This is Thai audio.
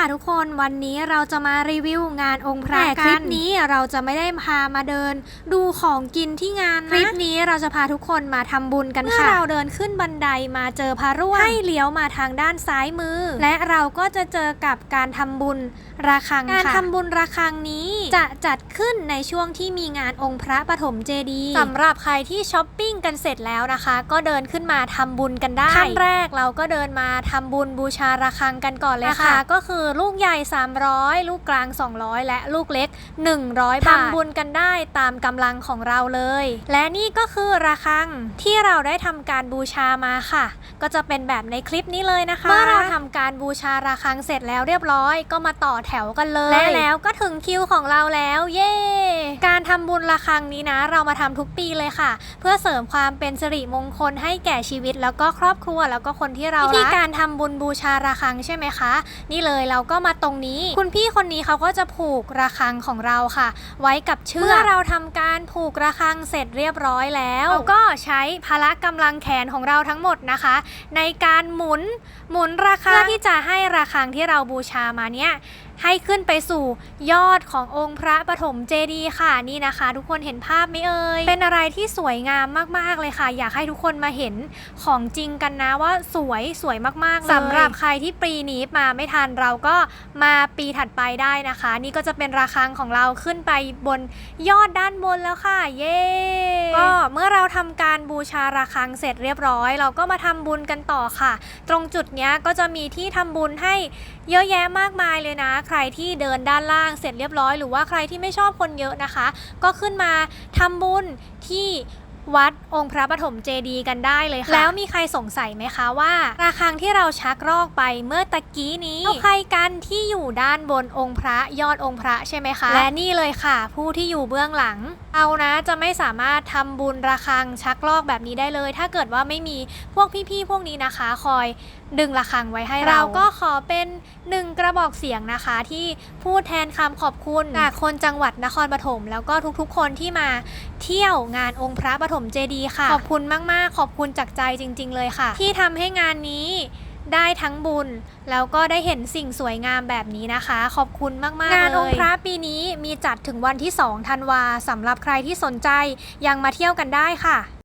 ค่ะทุกคนวันนี้เราจะมารีวิวงานองค์พระแต่กันคลิคลิปปนี้นี้เราจะไม่ได้พามาเดิน ดูของกินที่งานนะคลิปนี้เราจะพาทุกคนมาทำบุญกันค่ะเมื่อเราเดินขึ้นบันไดมาเจอพระร่วงให้เลี้ยวมาทางด้านซ้ายมือ และเราก็จะเจอกับการทำบุญระฆังการทำบุญระฆังนี้จะจัดขึ้นในช่วงที่มีงานองค์พระปฐมเจดีย์สำหรับใครที่ช้อปปิ้งกันเสร็จแล้วนะคะ ก็เดินขึ้นมาทำบุญกันได้ขั้นแรกเราก็เดินมาทำบุญบูชาระฆังกันก่อนเลยค่ะ ก็คือลูกใหญ่ 300 ลูกกลาง 200 และลูกเล็ก 100 บาททำบุญกันได้ตามกำลังของเราเลย และนี่ก็คือระฆังที่เราได้ทำการบูชามาค่ะ ก็จะเป็นแบบในคลิปนี้เลยนะคะเมื่อเราทำการบูชาระฆังเสร็จแล้วเรียบร้อย ก็มาต่อแถวกันเลย และแล้วก็ถึงคิวของเราแล้ว เย้การ ทำบุญระฆังนี้นะ เรามาทำทุกปีเลยค่ะ เพื่อเสริมความเป็นสิริมงคลให้แก่ชีวิต แล้วก็ครอบครัวแล้วก็คนที่เรารักวิธีการทำบุญบูชาระฆังใช่ไหมคะ นี่เลยเราก็มาตรงนี้ คุณพี่คนนี้เขาก็จะผูกระฆังของเราค่ะ ไว้กับเชือกเมื่อเราทำการผูกระฆังเสร็จเรียบร้อยแล้วเราก็ใช้พละกำลังแขนของเราทั้งหมดนะคะ ในการหมุนหมุนระฆังเพื่อที่จะให้ระฆังที่เราบูชามาเนี้ย ให้ขึ้นไปสู่ยอดขององค์พระปฐมเจดีย์ค่ะนี่นะคะ ทุกคนเห็นภาพไหมเอ่ยเป็นอะไรที่สวยงามมากๆเลยค่ะ อยากให้ทุกคนมาเห็นของจริงกันนะว่าสวยสวยมากๆเลยสำหรับใครที่ปีนี้มาไม่ทันเราก็มาปีถัดไปได้นะคะ นี่ก็จะเป็นระฆังของเราขึ้นไปบนยอดด้านบนแล้วค่ะ เย้ก็เมื่อเราทำการบูชาระฆังเสร็จเรียบร้อย เราก็มาทำบุญกันต่อค่ะ ตรงจุดเนี้ยก็จะมีที่ทำบุญให้เยอะแยะมากมายเลยนะใครที่เดินด้านล่างเสร็จเรียบร้อย หรือว่าใครที่ไม่ชอบคนเยอะนะคะ ก็ขึ้นมาทำบุญที่ วัดองค์พระปฐมเจดีย์กันได้เลยค่ะ แล้วมีใครสงสัยไหมคะว่าระฆังที่เราชักรอกไปเมื่อตะกี้นี้ใครกันที่อยู่ด้านบนองค์พระยอดองค์พระใช่ไหมคะ และนี่เลยค่ะ ผู้ที่อยู่เบื้องหลัง เอานะจะไม่สามารถทำบุญระฆังชักลอกแบบนี้ได้เลย ถ้าเกิดว่าไม่มีพวกพี่ๆพวกนี้นะคะ คอยดึงระฆังไว้ให้เราก็ขอเป็นหนึ่งกระบอกเสียงนะคะ ที่พูดแทนคำขอบคุณจากคนจังหวัดนครปฐมแล้วก็ทุกๆ คนที่มาเที่ยวงานองค์พระปฐมเจดีย์ค่ะ ขอบคุณมากๆ ขอบคุณจากใจจริง ๆ เลยค่ะ ที่ทำให้งานนี้ได้ทั้งบุญ แล้วก็ได้เห็นสิ่งสวยงามแบบนี้นะคะ ขอบคุณมากๆเลยงานองค์พระปีนี้มีจัดถึงวันที่2ธันวาสำหรับใครที่สนใจยังมาเที่ยวกันได้ค่ะ